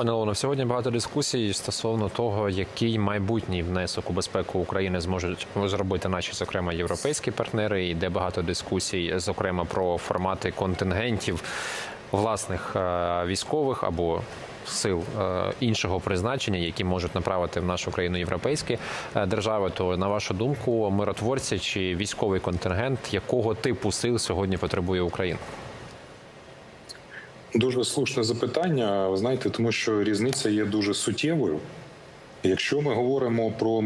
Пане Олено, сьогодні багато дискусій стосовно того, який майбутній внесок у безпеку України зможуть зробити наші, зокрема, європейські партнери. Йде багато дискусій, зокрема про формати контингентів власних е, військових або сил е, іншого призначення, які можуть направити в нашу країну європейські е, держави. То на вашу думку, миротворці чи військовий контингент, якого типу сил сьогодні потребує Україна? Дуже слушне запитання. Знаєте, тому що різниця є дуже суттєвою. Якщо ми говоримо про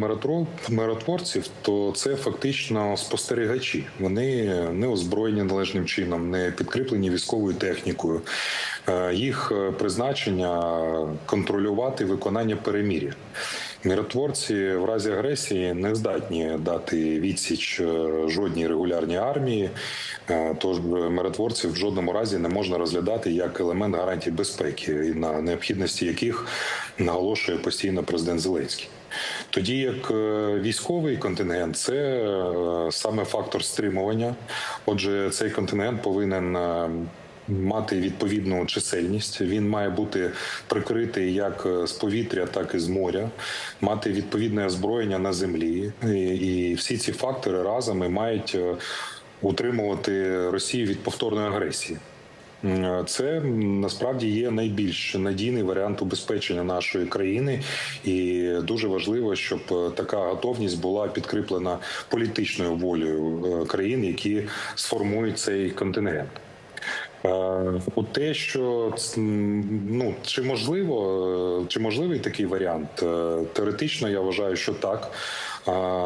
миротворців, то це фактично спостерігачі. Вони не озброєні належним чином, не підкріплені військовою технікою. Е, Їх е, призначення контролювати виконання перемір'я. Миротворці в разі агресії не здатні дати відсіч е, жодній регулярній армії. Е, Тож миротворців в жодному разі не можна розглядати як елемент гарантій безпеки, і на необхідності яких наголошує постійно президент Зеленський. Тоді як е, військовий контингент це е, саме фактор стримування. Отже, цей контингент повинен е, мати відповідну чисельність. Він має бути прикритий як з повітря, так і з моря, мати відповідне озброєння на землі. І, і всі ці фактори разом мають е, утримувати Росію від повторної агресії. Це насправді є найбільш надійний варіант убезпечення нашої країни, і дуже важливо, щоб е, така готовність була підкріплена політичною волею е, країн, які сформують цей контингент. Е, У те, що ну чи можливо, е, чи можливий такий варіант? Е, Теоретично я вважаю, що так.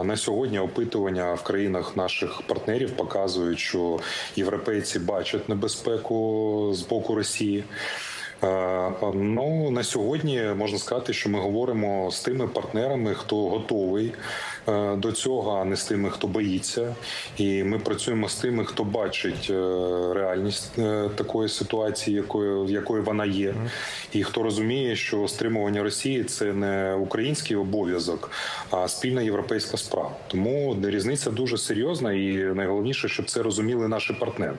На сьогодні опитування в країнах наших партнерів показують, що європейці бачать небезпеку з боку Росії. Е, Ну на сьогодні можна сказати, що ми говоримо з тими партнерами, хто готовий е, до цього, а не з тими, хто боїться. І ми працюємо з тими, хто бачить е, реальність е, такої ситуації, якою якою вона є, і хто розуміє, що стримування Росії це не український обов'язок, а спільна європейська справа. Тому різниця дуже серйозна, і найголовніше, щоб це розуміли наші партнери.